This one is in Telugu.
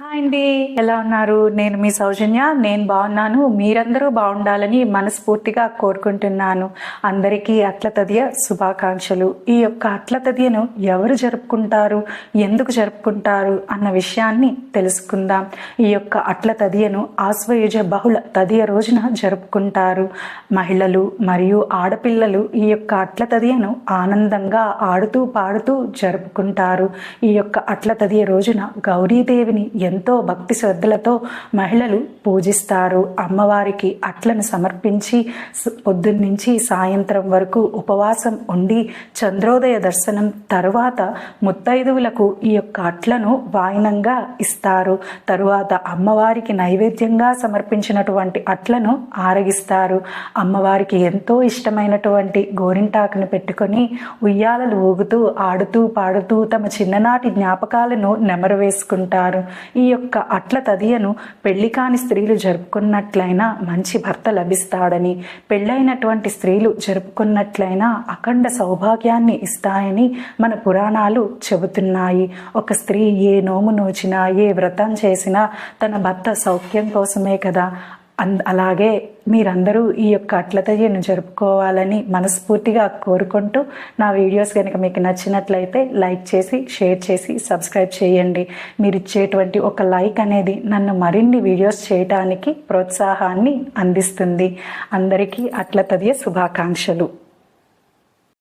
హాయ్ అండి. ఎలా ఉన్నారు? నేను మీ సౌజన్య. నేను బాగున్నాను. మీరందరూ బాగుండాలని మనస్ఫూర్తిగా కోరుకుంటున్నాను. అందరికీ అట్ల తదియ శుభాకాంక్షలు. ఈ యొక్క అట్ల తదియను ఎవరు జరుపుకుంటారు? ఎందుకు జరుపుకుంటారు? అన్న విషయాన్ని తెలుసుకుందాం. ఈ యొక్క అట్ల తదియను ఆశ్వయుజ బహుళ తదియ రోజున జరుపుకుంటారు. మహిళలు మరియు ఆడపిల్లలు ఈ యొక్క అట్ల తదియను ఆనందంగా ఆడుతూ పాడుతూ జరుపుకుంటారు. ఈ యొక్క అట్ల తదియ రోజున గౌరీదేవిని ఎంతో భక్తి శ్రద్ధలతో మహిళలు పూజిస్తారు. అమ్మవారికి అట్లను సమర్పించి స- పొద్దున్నుంచి సాయంత్రం వరకు ఉపవాసం ఉండి చంద్రోదయ దర్శనం తరువాత ముత్తైదువులకు ఈ యొక్క అట్లను వాయనంగా ఇస్తారు. తరువాత అమ్మవారికి నైవేద్యంగా సమర్పించినటువంటి అట్లను ఆరగిస్తారు. అమ్మవారికి ఎంతో ఇష్టమైనటువంటి గోరింటాకును పెట్టుకొని ఉయ్యాలలు ఊగుతూ ఆడుతూ పాడుతూ తమ చిన్ననాటి జ్ఞాపకాలను నెమరు వేసుకుంటారు. ఈ యొక్క అట్ల తదియను పెళ్ళి కాని స్త్రీలు జరుపుకున్నట్లయినా మంచి భర్త లభిస్తాడని పెళ్ళైనటువంటి స్త్రీలు జరుపుకున్నట్లయినా అఖండ సౌభాగ్యాన్ని ఇస్తాయని మన పురాణాలు చెబుతున్నాయి. ఒక స్త్రీ ఏ నోము నోచినా ఏ వ్రతం చేసినా తన భర్త సౌఖ్యం కోసమే కదా. అలాగే మీరందరూ ఈ యొక్క అట్లతయ్యను జరుపుకోవాలని మనస్ఫూర్తిగా కోరుకుంటూ నా వీడియోస్ కనుక మీకు నచ్చినట్లయితే లైక్ చేసి షేర్ చేసి సబ్స్క్రైబ్ చేయండి. మీరు ఇచ్చేటువంటి ఒక లైక్ అనేది నన్ను మరిన్ని వీడియోస్ చేయడానికి ప్రోత్సాహాన్ని అందిస్తుంది. అందరికీ అట్లతదియ శుభాకాంక్షలు.